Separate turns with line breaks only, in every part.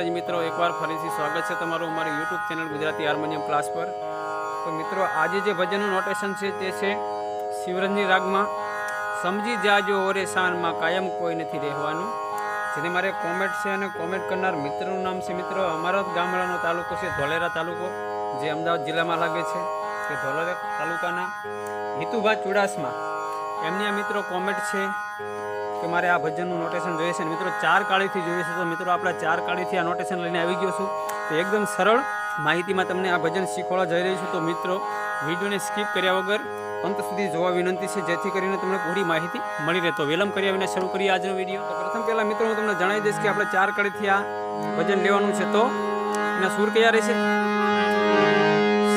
માતાજી મિત્રો, એકવાર ફરીથી સ્વાગત છે તમારું અમારી YouTube channel Gujarati harmonium class પર. તો મિત્રો, આજે જે ભજનનું નોટેશન છે તે છે શિવરંજની રાગમાં સમજી જાજો ઓરે શાનમાં કાયમ કોઈ નથી રહેવાનું. જેની મારે કોમેન્ટ છે અને કોમેન્ટ કરનાર મિત્રનું નામ છે મિત્રો, અમારા ગામડાનો તાલુકો છે ધોલેરા તાલુકો, જે અમદાવાદ જિલ્લામાં લાગે છે. તે ધોલેરા તાલુકાના હિતુભા ચુડાસમા. એમની આ મિત્રો કોમેન્ટ છે કે મારે આ ભજનનું નોટેશન જોઈએ છે મિત્રો, ચાર કાળીથી જોઈએ છે. તો મિત્રો, આપણે ચાર કાળીથી આ નોટેશન લઈને આવી ગયો છું. તો એકદમ સરળ માહિતીમાં તમને આ ભજન શીખવાડવા જઈ રહી છું. તો મિત્રો, વિડીયોને સ્કીપ કર્યા વગર અંત સુધી જોવા વિનંતી છે, જેથી કરીને તમને પૂરી માહિતી મળી રહે. તો વિલંબ કર્યા વિના શરૂ કરીએ આજનો વીડિયો. તો પ્રથમ પહેલાં મિત્રો, હું તમને જણાવી દઈશ કે આપણે ચાર કાળીથી આ ભજન લેવાનું છે. તો એના સૂર કયા રહેશે?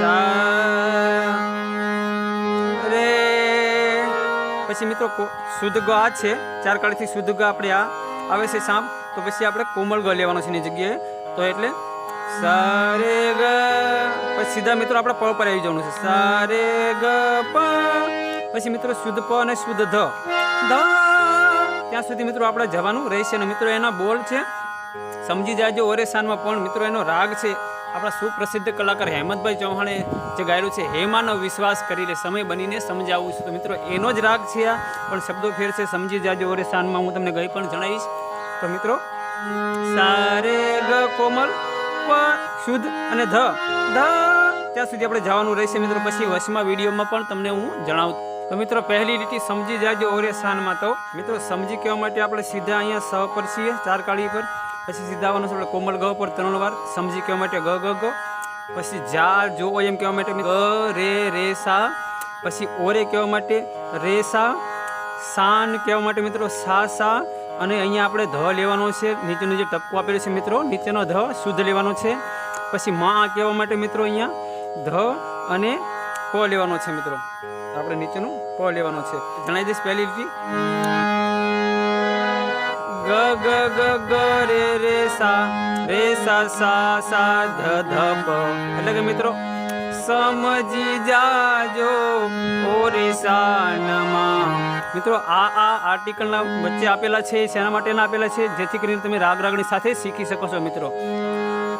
સા પછી મિત્રો શુદ્ધ આ છે. ચાર કાળીથી શુદ્ધ ગ આપણે આ આવે છે સામ. તો પછી આપણે કોમળ ગ લેવાનો છે એની જગ્યાએ. તો એટલે સારે ગ. પછી સીધા મિત્રો આપણે પ પર આવી જવાનું છે. સારે ગ પ. પછી મિત્રો શુદ્ધ પ અને શુદ્ધ ધ. ધ. ત્યાં સુધી મિત્રો આપણે જવાનું રહેશે. અને મિત્રો એના બોલ છે. સમજી જાજો ઓરેસાનમાં પણ મિત્રો એનો રાગ છે. આપણા સુપ્રસિદ્ધ કલાકાર હેમંતભાઈ ચૌહાણે જે ગાયેલું છે, હેમાનો વિશ્વાસ કરીને સમય બનીને સમજાવું છું. તો મિત્રો, એનો જ રાગ છે આ, પણ શબ્દો ફેર છે, સમજી જાજો ઓરેસાનમાં હું તમને ગઈ પણ જણાવીશ. તો મિત્રો સારે ગ કોમલ શુદ્ધ અને ધ. ધ ત્યાં સુધી આપણે જવાનું રહેશે મિત્રો. પછી વશમાં વિડીયોમાં પણ તમને હું જણાવું. તો મિત્રો, પહેલી લીટી સમજી જાજો ઓરે સ્થાનમાં તો. મિત્રો, સમજી કહેવા માટે આપણે સીધા અહીંયા સ પર છીએ ચાર કાળી પર. પછી સીધા આવવાનું છે આપણે કોમલ ગ પર ત્રણ વાર. સમજી કહેવા માટે ગ ગ ગ પછી જા જો એમ કહેવા માટે ગ રે રે, સા. પછી ઓરે કહેવા માટે રે, સા. સાન કહેવા માટે મિત્રો સા સા. અને અહીંયા આપણે ધ લેવાનો છે. નીચેનું જે ટપકો આપેલું છે મિત્રો, નીચેનો ધ શુદ્ધ લેવાનો છે. પછી મા કહેવા માટે મિત્રો અહીંયા ધ અને પ લેવાનો છે મિત્રો. આપણે નીચેનું પ લેવાનો છે. જણાવી દઈશ પહેલી લીટી ગ ગ ગ ગ, રે રે, સા રે, સા સા સા, ધ ધ, પ. એટલે કે મિત્રો, સમજી જાજો ઓરિસાનમાં મિત્રો, આ આ આર્ટિકલના વચ્ચે આપેલા છે, શેના માટેના આપેલા છે? જેથી કરીને તમે રાગ રાગણી સાથે શીખી શકો છો, મિત્રો.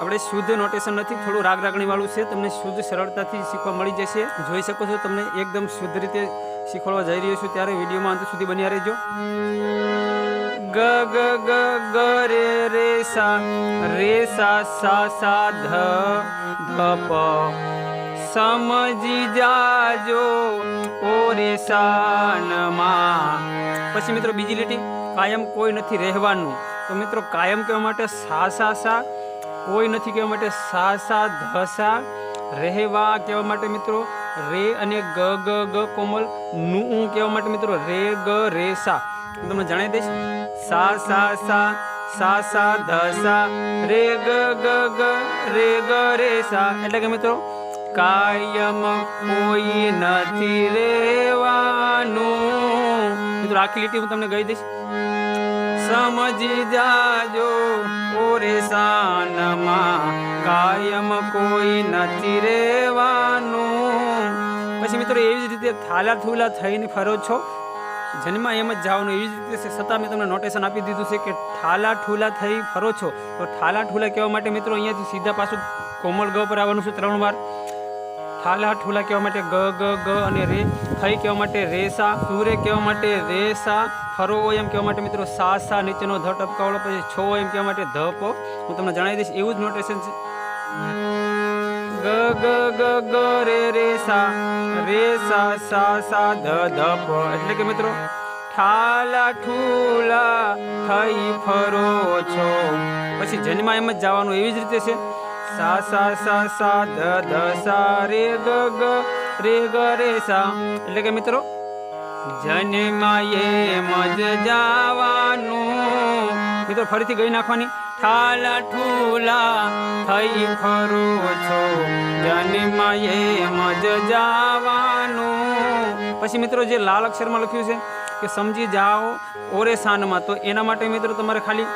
આપણે શુદ્ધ નોટેશન નથી, થોડું રાગ રાગણી વાળું છે, તમને શુદ્ધ સરળતાથી શીખવા મળી જશે. જોઈ શકો છો, તમને એકદમ શુદ્ધ રીતે શીખવાડવા જઈ રહ્યો છું, ત્યારે વિડીયોમાં અંત સુધી બન્યા રહેજો. ગ ગ ગ ગ રે રે સા રે સા સા સા ધ ધ પ સમજી જાજો ઓ રે શાનમાં પછી મિત્રો બીજી લીટી, કાયમ કોઈ નથી રહેવાનું. તો મિત્રો કાયમ કહેવા માટે સા સા સા, કોઈ નથી કહેવા માટે સા સા, ધ, સા. રહેવા કહેવા માટે મિત્રો રે અને ગ ગ ગ કોમલ, નું કહેવા માટે મિત્રો રે, ગ, રે, સા. હું તમને જણાવી દઈશ. સા સા સા સા સા, ધ, સા, રે, ગ ગ ગ, રે ગ, રે, સા. એટલે કે મિત્રો, કાયમ કોઈ નથી રેવાનું. મિત્રો, આખી લીટી હું તમને ગઈ દઈશ. સમજી જાજો, ઓરે સાનમાં કાયમ કોઈ નથી રેવાનું. પછી મિત્રો, એવી જ રીતે થાલા થૂલા થઈને ફરો છો. જન્મ એમ જ જવાનું. એવી જ રીતે છે છતાં મેં તમને નોટેશન આપી દીધું છે કે ઠાલા ઠૂલા થઈ ફરો છો. તો ઠાલા ઠૂલા કહેવા માટે મિત્રો અહીંયાથી સીધા પાછું કોમળ ગ પર આવવાનું છે ત્રણ વાર. ઠાલા ઠૂલા કહેવા માટે ગ ગ ગ અને રે. થઈ કહેવા માટે રેસા, સૂરે કહેવા માટે રેસા, ફરો એમ કહેવા માટે મિત્રો સા સા, નીચેનો ધ ટપકાવડો પછી છો એમ કહેવા માટે ધ પો. હું તમને જણાવી દઈશ, એવું જ નોટેશન છે. ગ ગ ગ ગ, રે રે, સા રે, સા સા સા, ધ ધ, પ. એટલે કે મિત્રો, ઠાલા, ઠૂલા, થઈ ફરો છો. પછી જન્મા એમ જ જવાનું એવી જ રીતે છે. સા સા સા સા, ધ ધ, સા, રે, ગ ગ, રે ગ, રે, સા. એટલે કે મિત્રો જન્માએ મજ જાવાનું. મિત્રો, ફરીથી ગઈ નાખવાની. ઠાલા ઠૂલા થઈ ફરો છો. જન્માયે મજ જાવાનું. પછી મિત્રો, જે લાલ અક્ષરમાં લખ્યું છે કે સમજી જાઓ ઓરે સાનમાં તો એના માટે મિત્રો, તમારે ખાલી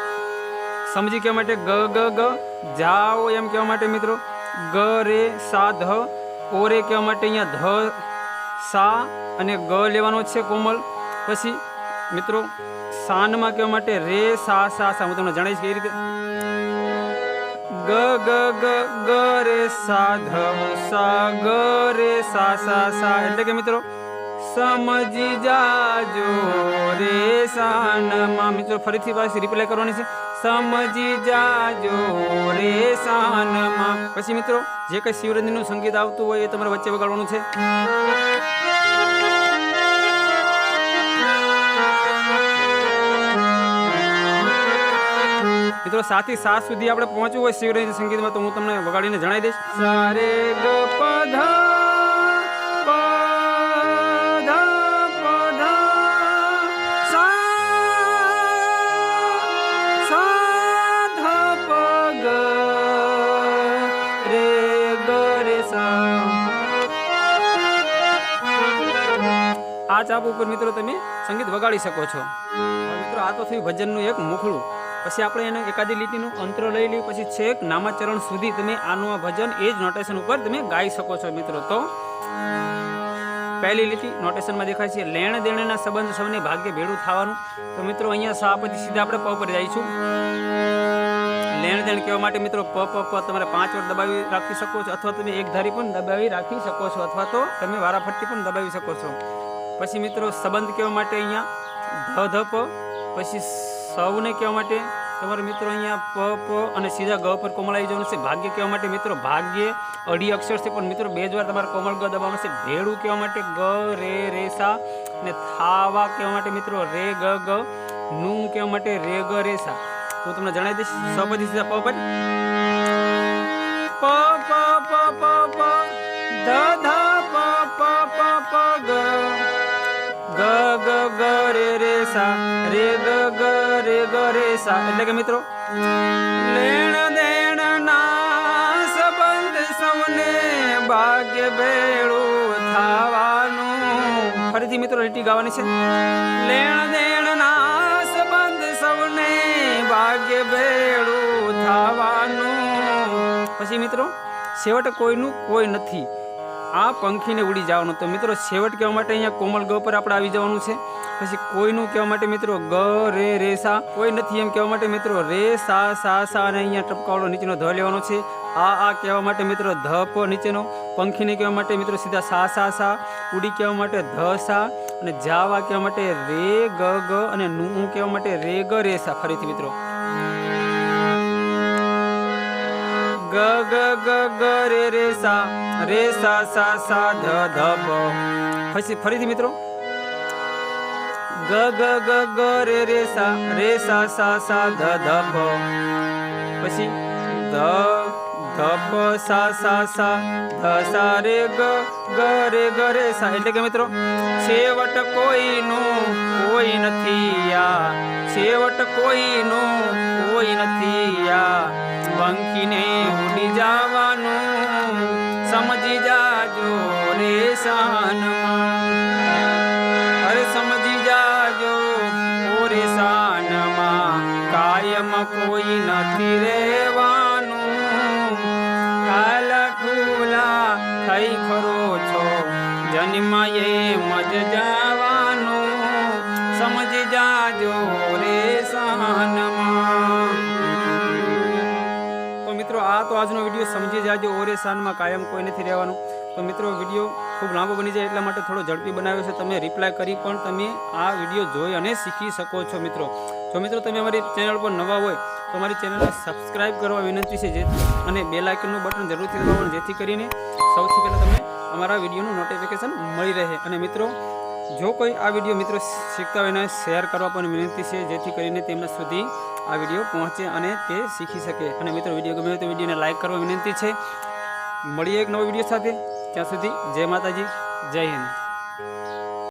સમજી કહેવા માટે ગ ગ ગ, જાઓ એમ કહેવા માટે મિત્રો. ગ, રે, સા, ધ. ઓરે કહેવા માટે અહીંયા ધ, સા અને ગ લેવાનો છે કોમલ. પછી મિત્રો, સાનમાં કહેવા માટે રે, સા સા સા, હું તમને જણાવીશ કેવી રીતે. ગ ગ ગ ગ, રે, સા, ધ સા, ગ, રે, સા સા સા, એટલે કે મિત્રો, સમજી જાજો રે, સાનમાં. મિત્રો, ફરીથી પાછી રિપ્લાય કરવાની છે. સમજી જાજો રે, સાનમાં. પછી મિત્રો, જે કંઈ શિવરંજનનું સંગીત આવતું હોય એ તમારે વચ્ચે વગાડવાનું છે. મિત્રો સાથી સાત સુધી આપણે પહોંચવું હોય શિવરંજ સંગીતમાં તો હું તમને વગાડીને જણાવી દઈશ. સારે ગ પ ધ પ ધ પ ધ સા સા ધ પ ગ રે ગ સા. આ ચાપ ઉપર મિત્રો તમે સંગીત વગાડી શકો છો. મિત્રો આ તો થયું ભજનનું એક મુખડું. પછી આપણે એને એકાદી લીટીનું અંતરો લઈ લઈ પછી છેક નામાચરણ સુધી તમે આનું આ ભજન એ જ નોટેશન ઉપર તમે ગાઈ શકો છો મિત્રો. તો પહેલી લીટી નોટેશનમાં દેખાય છે, લેણ દેણના સંબંધ સૌને ભાગ્ય ભેડું થવાનું. તો મિત્રો, અહીંયા સા પછી સીધા આપણે પ પર જઈશું. લેણ દેણ કહેવા માટે મિત્રો, પ પ પ તમારે પાંચ વાર દબાવી રાખી શકો છો, અથવા તમે એક ધારી પણ દબાવી રાખી શકો છો, અથવા તો તમે વારાફરતી પણ દબાવી શકો છો. પછી મિત્રો, સંબંધ કહેવા માટે અહીંયા ધ ધ, પ, પછી સૌને કહેવા માટે તમારા મિત્રો અહીંયા પ પ અને સીધા ગ પર કોમળ આવી જવાનું છે. ભાગ્ય કહેવા માટે મિત્રો ભાગ્ય અઢી અક્ષર છે, પણ મિત્રો બે જ વાર તમારે કોમળ ગ દબાવવાનું છે. ભેળું કહેવા માટે ગ, રે રે સા અને થાવા કહેવા માટે મિત્રો રે, ગ ગ. નું કહેવા માટે રે, ગ રે સા હું તમને જણાવી દઈશ. સ સીધા પ પર. પ પ પ પ પ. ધ ધ, પ પ પ પ, ગ. ગ ગ ગ, રે રે સા ગ રે સા એટલે કે મિત્રો લેણ દેણ ના સંબંધ સૌને ભાગ્ય ભેળું થવાનું ફરીથી મિત્રો લીટી ગાવાની છે લેણ દેણ ના સંબંધ સૌને ભાગ્ય ભેળું થવાનું પછી મિત્રો છેવટે કોઈનું કોઈ નથી આ પંખીને ઉડી જવાનું તો મિત્રો છેવટ કહેવા માટે અહીંયા કોમલ ગ પર આપણે આવી જવાનું છે. પછી કોઈનું કહેવા માટે મિત્રો ગ, રે રે, સા, કોઈ નથી એમ કહેવા માટે મિત્રો રે, સા સા સા અને અહીંયા ટપકાવાળો નીચેનો ધ લેવાનો છે. આ આ કહેવા માટે મિત્રો ધ પ નીચેનો, પંખીને કહેવા માટે મિત્રો સીધા સા સા સા, ઉડી કહેવા માટે ધ, સા અને જાવા કહેવા માટે રે, ગ ગ અને નું કહેવા માટે રે, ગ, રે, સા ફરીથી મિત્રો. ગ ગ ગ ગ રે રે સા રે સા સા સા ધ ધ પ પછી ફરીથી મિત્રો. ગ ગ ગ ગ, રે રે સા રે સા સા સા ધ ધ, પ. પછી ધ ધ, પ સા સા સા ધ સા રે, ગ ગ, રે ગ, રે સા એટલે કે મિત્રો, છેવટ કોઈનું કોઈ નથી આ છેવટ કોઈનું કોઈ નથી આ પંખીને ઉડી જવાનું. સમજી જાજો રે શાનમાં. અરે સમજી જાજો ઓરે સાનમાં કાયમ કોઈ નથી રહેવાનું આજનો વીડિયો સમજી જાજો, ઓરે કાયમ કોઈ નથી રહેવાનું. તો મિત્રો, વીડિયો ખૂબ લાંબો બની જાય એટલા માટે થોડો ઝડપી બનાવ્યો છે. તમે રિપ્લાય કરી પણ તમે આ વીડિયો જોઈ અને શીખી શકો છો મિત્રો. જો મિત્રો, તમે અમારી ચેનલ પર નવા હોય, તો અમારી ચેનલને સબસ્ક્રાઈબ કરવા વિનંતી છે અને બે લાઇકનનું બટન જરૂરથી દબાવવાનું જેથી કરીને સૌથી પહેલાં તમને અમારા વિડીયોનું નોટિફિકેશન મળી રહે. અને મિત્રો, જો કોઈ આ વીડિયો મિત્રો શીખતા હોય એને શેર કરવા પણ વિનંતી છે, જેથી કરીને તેમના સુધી આ વીડિયો પહોંચે અને તે શીખી શકે. અને મિત્રો, વીડિયો ગમે તો વિડીયોને લાઇક કરવા વિનંતી છે. મળીએ એક નવો વીડિયો સાથે. ત્યાં સુધી જય માતાજી, જય હિન્દ.